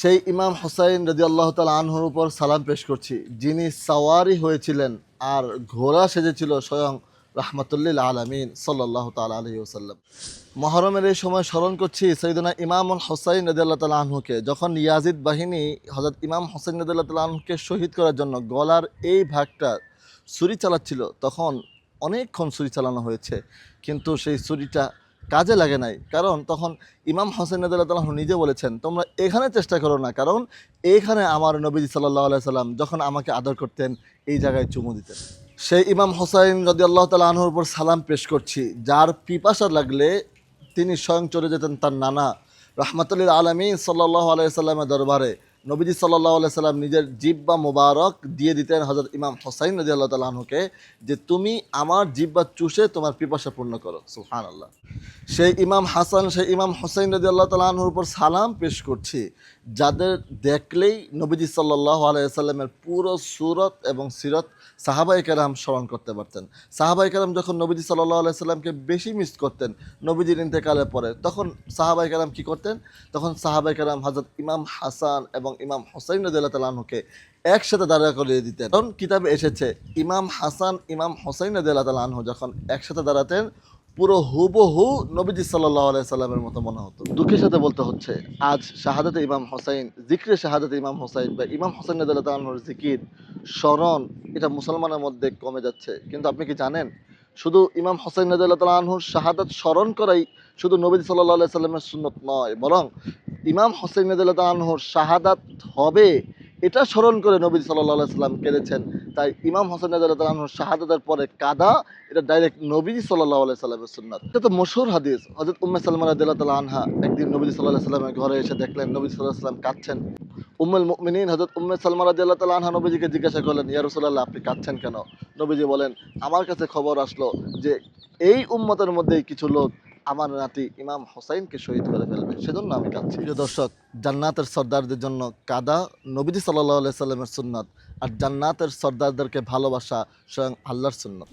সেই ইমাম হোসাইন রদি আল্লাহ তালা আনহুর উপর সালাম পেশ করছি। যিনি সাওয়ারি হয়েছিলেন আর ঘোড়া সেজেছিল স্বয়ং রাহমাতুল্লিল আলমিন সাল্লাহ তাল আলহি ওসাল্লাম মহরমের এই সময় স্মরণ করছি সৈদনা ইমামুল হোসাইন আল্লাহ তালা আনহুকে, যখন ইয়াজিদ বাহিনী হজরত ইমাম হোসাইন রদি আল্লাহ তালা আনহুকে শহীদ করার জন্য গলার এই ভাগটা ছুরি চালাচ্ছিল, তখন অনেকক্ষণ ছুরি চালানো হয়েছে। কিন্তু সেই ছুরিটা কাজে লাগে নাই। কারণ তখন ইমাম হোসেন আদাল্লাহ নিজে বলেছেন, তোমরা এখানে চেষ্টা করো না, কারণ এইখানে আমার নবীজি সাল্লাহ সাল্লাম যখন আমাকে আদর করতেন, এই জায়গায় চুমু দিতেন। সেই ইমাম হোসাইন যদি আল্লাহ তালা আনহুর উপর সালাম পেশ করছি, যার পিপাসা লাগলে তিনি স্বয়ং চলে যেতেন তার নানা রহমতুল্লিল আলমী সাল্লাহ আলাইসাল্লামের দরবারে। নবীজি সাল্লাহ সাল্লাম নিজের জিব্বা মোবারক দিয়ে দিতেন হজরত ইমাম হোসাইন নদী আল্লাহ তালাহুকে যে তুমি আমার জিব্বা চুষে তোমার পিপাসা পূর্ণ করো। সুহান আল্লাহ সেই ইমাম হাসান, সেই ইমাম হোসাইন নদী আল্লাহ তালাহুর উপর সালাম পেশ করছি, যাদের দেখলেই নবীজি সাল্লাহ আলাইসাল্লামের পুরো সুরত এবং সিরত সাহাবাই কেরাম স্মরণ করতে পারতেন। সাহাবাই কেরাম যখন নবীজি সাল্লাহ আলাইসাল্লামকে বেশি মিস করতেন নবীজির ইন্তেকালের পরে, তখন সাহাবাই কালাম কী করতেন? তখন সাহাবাই কালাম হজরত ইমাম হাসান এবং ইমাম হোসাইন তালাহুকে একসাথে দাঁড়া করিয়ে দিতেন। কারণ কিতাবে এসেছে, ইমাম হাসান, ইমাম হোসাইন তালাহু যখন একসাথে দাঁড়াতেন, পুরো হুবহু নবীজি সাল্লাহ সাল্লামের মতো মনে হতো। দুঃখের সাথে বলতে হচ্ছে, আজ শাহাদাতে ইমাম হোসাইন, জিক্রে শাহাদাতে ইমাম হোসাইন বা ইমাম হোসাইন রদিল্লাহর জিকির, স্মরণ, এটা মুসলমানের মধ্যে কমে যাচ্ছে। কিন্তু আপনি কি জানেন, শুধু ইমাম হোসাইন তালাহুর শাহাদাত স্মরণ করাই শুধু নবী সাল্লাহ সাল্লামের সুন্নত নয়, বরং ইমাম হোসেন আনহুর শাহাদাত হবে, এটা স্মরণ করে নবী সাল্লাহ সাল্লাম কেঁদেছেন। তাই ইমাম হোসেন আনহুর শাহাদাতের পরে কাদা, এটা ডাইরেক্ট নবী সাল্লাহ আলাই সাল্লামের সুন্নাত। এটা তো মশহুর হাদিস। হজরত উম্মে সালমান রাদিল্লাহ তালা আনহা একদিন নবী সাল্লাহ সাল্লামের ঘরে এসে দেখলেন, নবী সাল্লাহ সাল্লাম কাঁদছেন। উম্মুল মুমিনিন হজরত উম্মে সালমান রাদিল্লাহ তালা আনহা নবীজিকে জিজ্ঞাসা করলেন, ইয়া আপনি কাঁদছেন কেন? নবীজি বলেন, আমার কাছে খবর আসলো যে, এই উম্মতের মধ্যেই কিছু লোক আমার নাতি ইমাম হোসাইনকে শহীদ করে ফেলবে। সেজন্য আমি কাঁদছি। প্রিয় দর্শক, জান্নাতের সর্দারদের জন্য কাদা নবীজি সাল্লাহ সাল্লামের সুন্নত আর জান্নাতের সর্দারদেরকে ভালোবাসা স্বয়ং আল্লাহর সুন্নত।